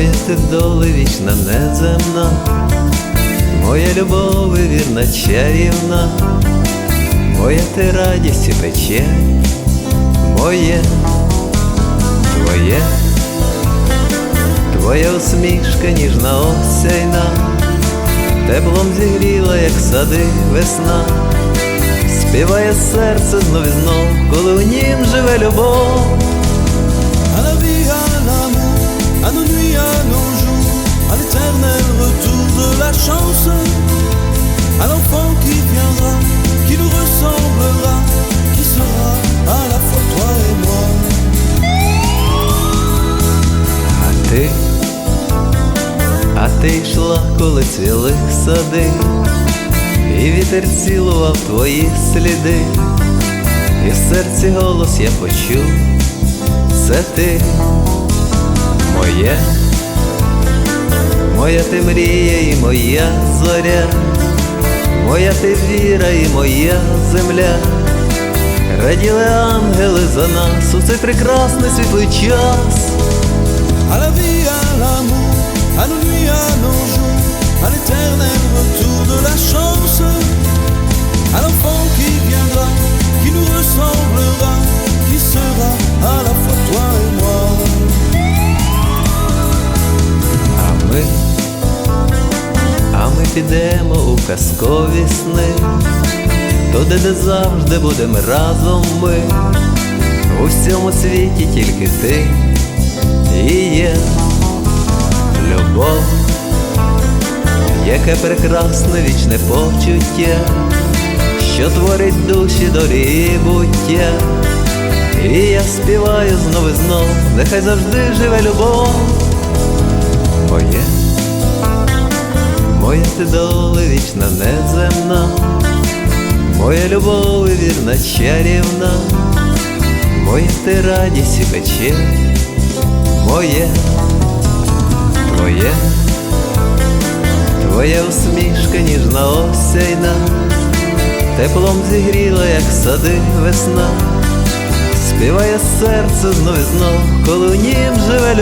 Моя ти доли вічна неземна, моя любов вірна чарівна, моя ти радість і печаль, моє, твоє, твоя усмішка ніжна осяйна, теплом зігріла, як сади весна, співає серце знов знов, коли в нім живе любов. Ти йшла, коли цвіли сади, і вітер цілував твої сліди, і в серці голос я почув, це ти, моє, моя ти мрія і моя зоря, моя ти віра і моя земля. Раділи ангели за нас у цей прекрасний світлий час. Підемо у казкові сни, туди, де завжди будемо разом ми, у всьому світі тільки ти і є любов, яке прекрасне вічне почуття, що творить душі долі і буття. І я співаю знов і знов, нехай завжди живе любов. Моє, моя ти вічна неземна, моя любов і вірна чарівна, моя ти радість і печаль, моє, твоє, твоя усмішка ніжна осяйна, теплом зігріла, як сади весна, співає серце знов і знов, коли в нім живе.